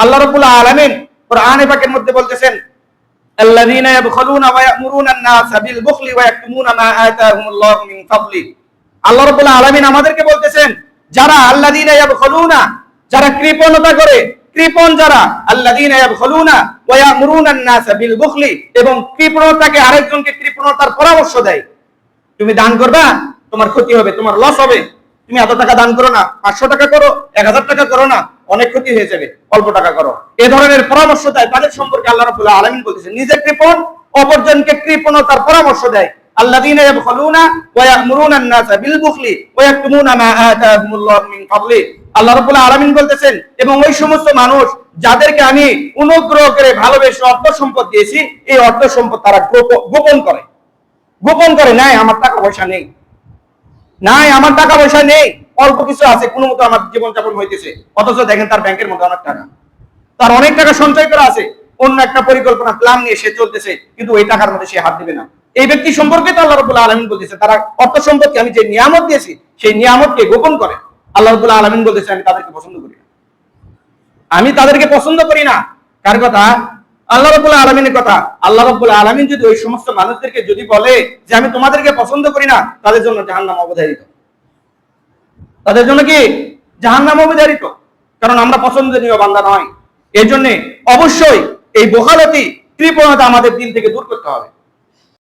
আল্লাহ রাব্বুল আলামিন কোরআনে পাকের মধ্যে বলতেছেন الذين يبخلون ويأمرون الناس بالبخل ويكتمون ما آتاهم الله من فضله আল্লাহ রাব্বুল আলামিন আমাদেরকে বলতেছেন যারা আল্লাযীনা ইয়াবখলুনা যারা কৃপণতা করে কৃপণ যারা আল্লাযীনা ইয়াবখলুনা ওয়া ইয়ামুরুনা আন-নাস বিল বুখলি এবং কৃপণতাকে আরেকজনকে কৃপণতার পরামর্শ দেয় তুমি দান করবা তোমার ক্ষতি হবে তোমার লস হবে তুমি এত টাকা দান করো না পাঁচশো টাকা করো এক হাজার টাকা করো না অনেক ক্ষতি হয়ে যাবে অল্প টাকা করো এ ধরনের পরামর্শ দেয় তাদের সম্পর্কে আল্লাহ রাবুল্লাহ আলমিন বলতেছে নিজে কৃপণ অপরজনকে কৃপণতার পরামর্শ দেয় الذين يبخلون ويأمرون الناس بالبخل ويكتمون ما آتاهم الله من فضله আল্লাহ রাব্বুল আলামিন বলতেছেন এবং ওই সমস্ত মানুষ যাদেরকে আমি অনুগ্রহ করে ভালোবেসে অর্থ সম্পদ দিয়েছি এই অর্থ সম্পদ তারা গোপ- গোপন করে গোপন করে নাই আমার টাকা পয়সা নেই নাই আমার টাকা পয়সা নেই অল্প কিছু আছে, কোনো মতো আমার জীবনযাপন হইতেছে। অথচ দেখেন তার ব্যাংকের মধ্যে অনেক টাকা। তার অনেক টাকা সঞ্চয় করা আছে, অন্য একটা পরিকল্পনা প্ল্যান নিয়ে সে চলতেছে, কিন্তু ওই টাকার মধ্যে সে হাত দিবে না। এই ব্যক্তি সম্পর্কে তো আল্লাহ রবুল্লাহ আলমিন বলতেছে, তারা অর্থ আমি যে নিয়ামত দিয়েছি, সেই নিয়ামতকে গোপন করে। আল্লাহ রবুল্লাহ আলমিন বলতেছে, আমি তাদেরকে পছন্দ করি না। আমি তাদেরকে পছন্দ করি না। কার কথা? আল্লাহ রব্বুল আলমিনের কথা। আল্লাহ রব্বুল আলমিন যদি ওই সমস্ত মানুষদেরকে যদি বলে যে, আমি তোমাদেরকে পছন্দ করি না, তাদের জন্য জাহান্নাম অবধারিত। তাদের জন্য কি জাহান নাম অবিধারিত কারণ আমরা পছন্দনীয় বান্দা নয়। এই জন্য অবশ্যই এই বোকালতি কৃপণতা আমাদের দিন থেকে দূর করতে হবে।